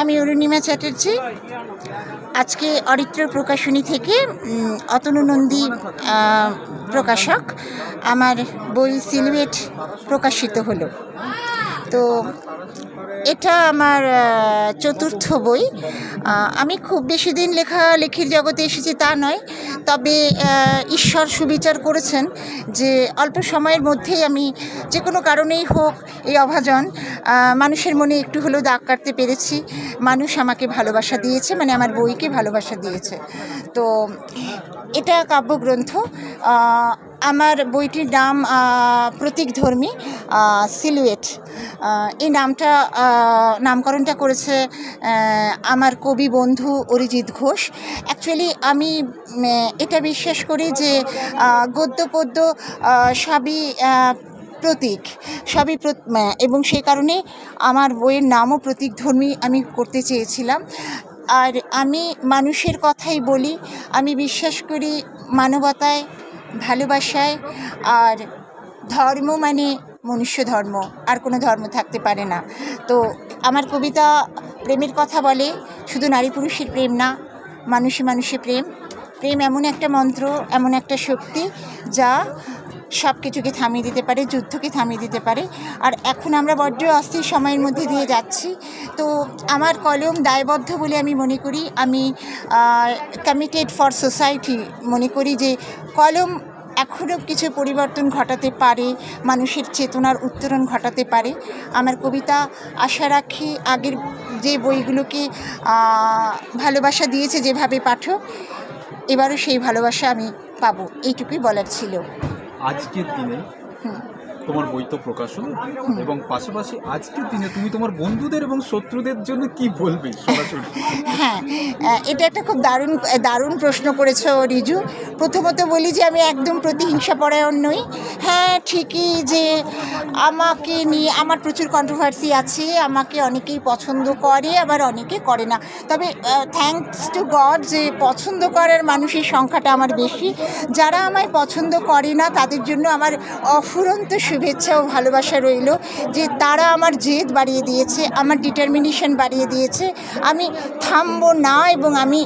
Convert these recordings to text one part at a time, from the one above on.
আমি অরুণিমা চ্যাটার্জি। আজকে অরিত্র প্রকাশনী থেকে অতনুনন্দী অতনু নন্দী প্রকাশক। আমার বই সিলুয়েট প্রকাশিত হলো। তো এটা আমার চতুর্থ বই। আমি খুব বেশি দিন লেখা, লেখির জগতে এসেছি তা নয়, তবে ঈশ্বর সুবিচার করেছেন যে অল্প সময়ের মধ্যেই আমি যে কোনো কারণেই হোক এই অভাজন মানুষের মনে একটু হলেও দাগ কাটতে পেরেছি। মানুষ আমাকে ভালোবাসা দিয়েছে মানে আমার বইকে ভালোবাসা দিয়েছে। তো এটা কাব্যগ্রন্থ। আমার বইটির নাম প্রতীকধর্মী সিলুয়েট। এই নামটা নামকরণটা করেছে আমার কবি বন্ধু অরিজিৎ ঘোষ। অ্যাকচুয়ালি আমি এটা বিশ্বাস করি যে গদ্য, পদ্য সবই প্রতীক। সবই এবং সেই কারণে আমার বইয়ের নামও প্রতীকধর্মী আমি করতে চেয়েছিলাম। আর আমি মানুষের কথাই বলি, আমি বিশ্বাস করি মানবতায় ভালোবাসায় আর ধর্ম মানে মনুষ্য ধর্ম, আর কোনো ধর্ম থাকতে পারে না। তো আমার কবিতা প্রেমের কথা বলে, শুধু নারী পুরুষের প্রেম না, মানুষে মানুষে প্রেম। প্রেম এমন একটা মন্ত্র, এমন একটা শক্তি যা সব কিছুকে থামিয়ে দিতে পারে, যুদ্ধকে থামিয়ে দিতে পারে। আর এখন আমরা বড্ড অস্থির সময়ের মধ্যে দিয়ে যাচ্ছি। তো আমার কলম দায়বদ্ধ বলে আমি মনে করি। আমি কমিটেড ফর সোসাইটি মনে করি যে কলম এখনও কিছু পরিবর্তন ঘটাতে পারে, মানুষের চেতনার উত্তরণ ঘটাতে পারে। আমার কবিতা আশা রাখি আগের যে বইগুলোকে ভালোবাসা দিয়েছে যেভাবে পাঠক, এবারও সেই ভালোবাসা আমি পাবো। এইটুকুই বলার ছিল। আজকের দিনে। তোমার বই তো প্রকাশন এবং পাশাপাশি আজকের দিনে তুমি তোমার বন্ধুদের এবং শত্রুদের জন্য কি বলবে? সরাসরি। হ্যাঁ এটা একটা খুব দারুণ দারুণ প্রশ্ন করেছ রিজু। প্রথমত বলি যে আমি একদম প্রতিহিংসা পরায়ণ নই। হ্যাঁ ঠিকই যে আমাকে নিয়ে, আমার প্রচুর কন্ট্রোভার্সি আছে, আমাকে অনেকেই পছন্দ করে, আবার অনেকে করে না। তবে থ্যাঙ্কস টু গড যে পছন্দ করার মানুষের সংখ্যাটা আমার বেশি। যারা আমায় পছন্দ করে না, তাদের জন্য আমার অফুরন্ত শুভেচ্ছা ও ভালোবাসা রইল যে তারা আমার জেদ বাড়িয়ে দিয়েছে, আমার ডিটারমিনেশন বাড়িয়ে দিয়েছে। আমি থামবো না এবং আমি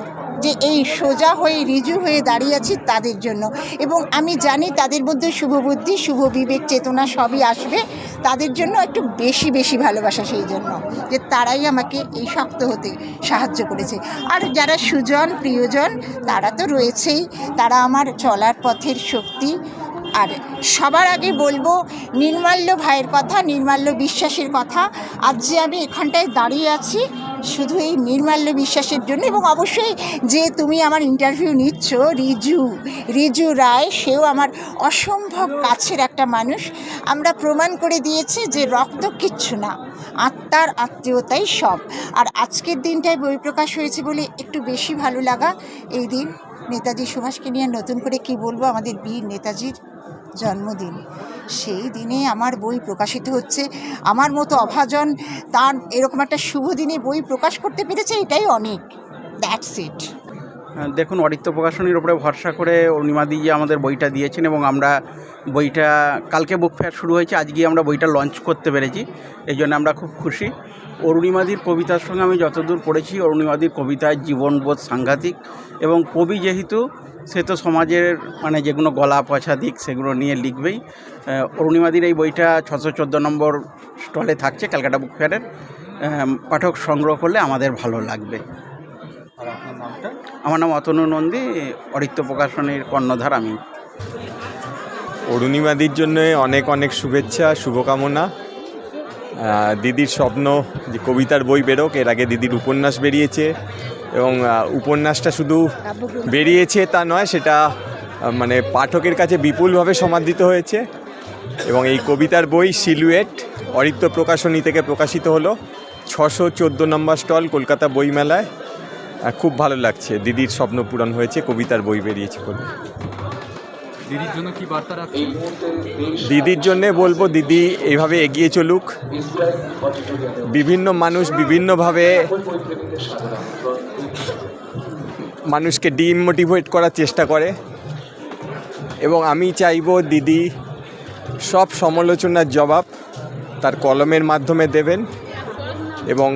যে এই সোজা হয়ে, রিজু হয়ে দাঁড়িয়ে আছি তাদের জন্য। এবং আমি জানি তাদের মধ্যে শুভ বুদ্ধি শুভ বিবেক চেতনা সবই আসবে। তাদের জন্য একটু বেশি বেশি ভালোবাসা সেই জন্য যে তারাই আমাকে এই শক্ত হতে সাহায্য করেছে। আর যারা সুজন, প্রিয়জন, তারা তো রয়েছেই। তারা আমার চলার পথের শক্তি। আর সবার আগে বলব নির্মাল্য ভাইয়ের কথা, নির্মাল্য বিশ্বাসের কথা। আজ যে আমি এখানটায় দাঁড়িয়ে আছি শুধু এই নির্মাল্য বিশ্বাসের জন্য এবং অবশ্যই যে তুমি আমার ইন্টারভিউ নিচ্ছ, রিজু রিজু রায়, সেও আমার অসম্ভব কাছের একটা মানুষ। আমরা প্রমাণ করে দিয়েছি যে রক্ত কিচ্ছু না, আত্মার আত্মীয়তাই সব। আর আজকের দিনটায় বই প্রকাশ হয়েছে বলে একটু বেশি ভালো লাগা। এই দিন নেতাজি সুভাষকে নিয়ে নতুন করে কি বলব? আমাদের বীর নেতাজির জন্মদিন। সেই দিনে আমার বই প্রকাশিত হচ্ছে। আমার মতো অভাজন তার এরকম একটা শুভ দিনে বই প্রকাশ করতে পেরেছে, এটাই অনেক। দ্যাটস ইট দেখুন, অরিত্য প্রকাশনীর উপরে ভরসা করে অরুণিমাদি যে আমাদের বইটা দিয়েছেন এবং আমরা বইটা কালকে বুক ফেয়ার শুরু হয়েছে আজকে আমরা বইটা লঞ্চ করতে পেরেছি, এই জন্য আমরা খুব খুশি। অরুণিমাদির কবিতার সঙ্গে আমি যতদূর পড়েছি অরুণিমাদির কবিতায় জীবনবোধ সাংঘাতিক এবং কবি যেহেতু, সে তো সমাজের মানে যেগুলো গলা পচা দিক, সেগুলো নিয়ে লিখবেই। অরুণিমাদির এই বইটা ছশো চোদ্দ নম্বর স্টলে থাকছে, ক্যালকাটা বুক ফেয়ারের পাঠক সংগ্রহ করলে আমাদের ভালো লাগবে। আমার নাম অতনু নন্দী, অরিত্য প্রকাশনীর কর্ণধার আমি। অরুণিমাদির জন্য অনেক অনেক শুভেচ্ছা, শুভকামনা। দিদির স্বপ্ন যে কবিতার বই বেরোক, এর আগে দিদির উপন্যাস বেরিয়েছে এবং উপন্যাসটা শুধু বেরিয়েছে তা নয়, সেটা মানে পাঠকের কাছে বিপুলভাবে সমাদৃত হয়েছে এবং এই কবিতার বই সিলুয়েট অরিত্য প্রকাশনী থেকে প্রকাশিত হলো। ছশো চোদ্দ নম্বর স্টল, কলকাতা বইমেলায়। খুব ভালো লাগছে। দিদির স্বপ্ন পূরণ হয়েছে কবিতার বই বেরিয়েছে বলে দিদির জন্য কি বার্তা রাখছেন? দিদির জন্য বলব দিদি এইভাবে এগিয়ে চলুক। বিভিন্ন মানুষ বিভিন্নভাবে মানুষকে ডিমোটিভেট করার চেষ্টা করে। এবং আমি চাইব দিদি সব সমালোচনার জবাব তার কলমের মাধ্যমে দেবেন এবং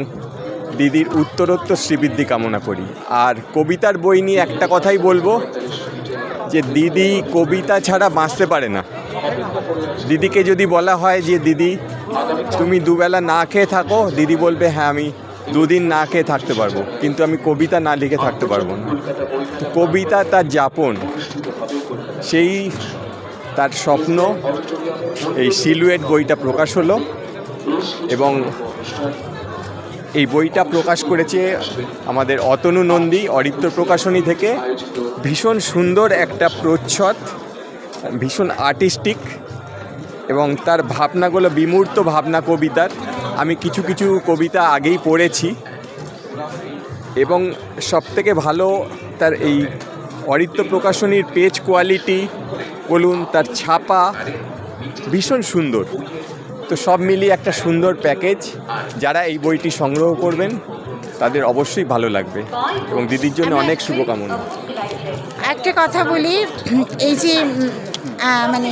দিদির উত্তরোত্তর শ্রীবৃদ্ধি কামনা করি। আর কবিতার বই নিয়ে একটা কথাই বলব, যে দিদি কবিতা ছাড়া বাঁচতে পারে না। দিদিকে যদি বলা হয় যে, দিদি, তুমি দুবেলা না খেয়ে থাকো, দিদি বলবে হ্যাঁ আমি দুদিন না খেয়ে থাকতে পারব, কিন্তু আমি কবিতা না লিখে থাকতে পারব না। কবিতা তার যাপন, সেই তার স্বপ্ন, এই সিলুয়েট বইটা প্রকাশ হলো এবং এই বইটা প্রকাশ করেছে আমাদের অতনু নন্দী, অরিত্র প্রকাশনী থেকে। ভীষণ সুন্দর একটা প্রচ্ছদ, ভীষণ আর্টিস্টিক এবং তার ভাবনাগুলো বিমূর্ত ভাবনা কবিতার। আমি কিছু কিছু কবিতা আগেই পড়েছি এবং সবথেকে ভালো তার এই অরিত্র প্রকাশনীর পেজ কোয়ালিটি বলুন, তার ছাপা ভীষণ সুন্দর। তো সব মিলিয়ে একটা সুন্দর প্যাকেজ। যারা এই বইটি সংগ্রহ করবেন তাদের অবশ্যই ভালো লাগবে। এবং দিদির জন্য অনেক শুভকামনা। একটা কথা বলি এই যে মানে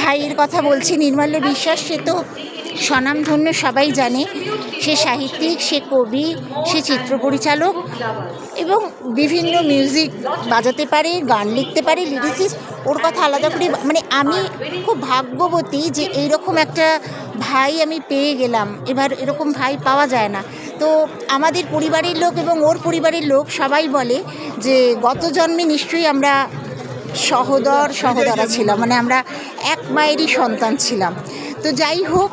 ভাইয়ের কথা বলছি নির্মল্য বিশ্বাস সে তো স্বনামধন্য সবাই জানে, সে সাহিত্যিক, সে কবি, সে চিত্র পরিচালক এবং বিভিন্ন মিউজিক বাজাতে পারে, গান লিখতে পারে লিরিসিস্ট ওর কথা আলাদা করে মানে আমি খুব ভাগ্যবতী যে এইরকম একটা ভাই আমি পেয়ে গেলাম। এবার এরকম ভাই পাওয়া যায় না। তো আমাদের পরিবারের লোক এবং ওর পরিবারের লোক সবাই বলে যে, গত জন্মে নিশ্চয়ই আমরা সহদর, সহদরা ছিলাম। মানে আমরা এক মায়েরই সন্তান ছিলাম। তো যাই হোক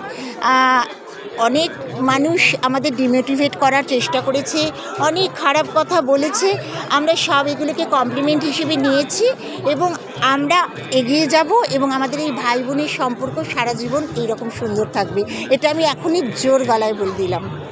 অনেক মানুষ আমাদের ডিমোটিভেট করার চেষ্টা করেছে, অনেক খারাপ কথা বলেছে। আমরা সব এগুলোকে কমপ্লিমেন্ট হিসেবে নিয়েছি এবং আমরা এগিয়ে যাব এবং আমাদের এই ভাই বোনের সম্পর্ক সারা জীবন এইরকম সুন্দর থাকবে। এটা আমি এখনই জোর গলায় বলে দিলাম।